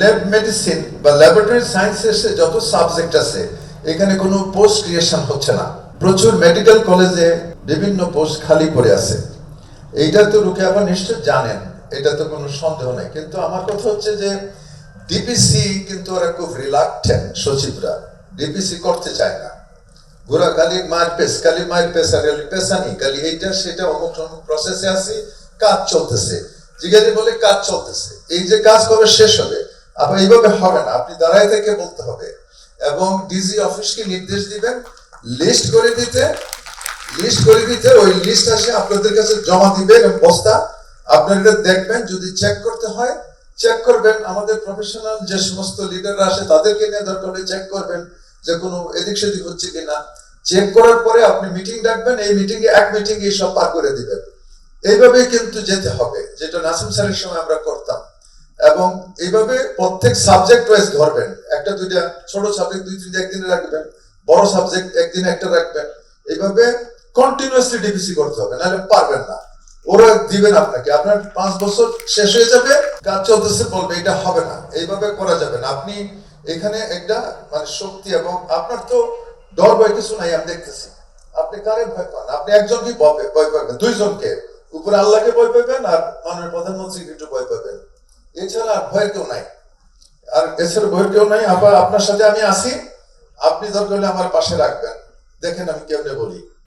Lab medicine বা laboratory সায়েন্সের যত সাবজেক্ট আছে, এখানে কোনো পোস্ট ক্রিয়েশন হচ্ছে না। প্রচুর মেডিকেল কলেজে বিভিন্ন পোস্ট খালি পড়ে আছে। এইটা তো রুকে আবার নিশ্চয় জানেন, এটা তো কোনো সন্দেহ নেই। কিন্তু আমার কথা হচ্ছে যে ডিপিসি কিন্তু ওরা খুব রিলাক্টেন্ট সচিবরা। ডিপিসি করতে চায় না। ঘোরা খালি মায়ের পেস খালি মায়ের আর খালি পেশানি খালি এইটা সেটা অমুক অমুক প্রসেসে আছি, কাজ চলতেছে। জিজ্ঞাসা বলে কাজ চলতেছে। এই যে কাজ কবে শেষ হবে? আবার এইভাবে হবে না। আপনি দাঁড়ায় থেকে বলতে হবে। এবং ডিজি অফিসকে নির্দেশ দিবেন, লিস্ট করে দিতে, লিস্ট করে দিতে ওই লিস্ট আসে আপনাদের কাছে জমা এবং বস্তা। আপনারা দেখবেন, যদি চেক করতে হয় চেক করবেন। আমাদের প্রফেশনাল যে সমস্ত লিডাররা আসে, তাদেরকে নিয়ে দরকার হলে চেক করবেন যে কোনো এদিক সেদিক হচ্ছে কিনা। চেক করার পরে আপনি মিটিং ডাকবেন, এই মিটিং এ এক মিটিং এ সব পার করে দিবেন। এইভাবেই কিন্তু যেতে হবে, যেটা নাসিম স্যারের সময় আমরা করতাম। এবং এইভাবে প্রত্যেক সাবজেক্ট ওয়াইজ ধরবেন। একটা দুইটা, ছোট সাবজেক্ট দুই, তিনটা একদিনে রাখবেন, বড় সাবজেক্ট একদিনে একটা রাখবেন। এইভাবে কন্টিনিউয়াসলি ডিপিসি করতে হবে, নাহলে পারবেন না। ওরা দিবেন আপনাকে। আপনার পাঁচ বছর শেষ হয়ে যাবে, কাজ চলতেছে, বলবে এটা হবে না। এইভাবে করা যাবে না। আপনি এখানে একটা মানে শক্তি এবং আপনার তো ডর ভয় কিছু নাই, আমি দেখতেছি। আপনি কারে ভয় পান? আপনি একজনকে ভয় পাবেন, দুইজনকে। উপরে আল্লাহকে ভয় পাবেন আর মাননীয় প্রধানমন্ত্রীকে একটু ভয় পাবেন। এছাড়া ভয়ের কেউ নাই। আর এছাড়া ভয় কেউ নাই। আবার আপনার সাথে আমি আসি। আপনি দরকার হলে আমার পাশে রাখবেন। দেখেন আমি কেমনে বলি।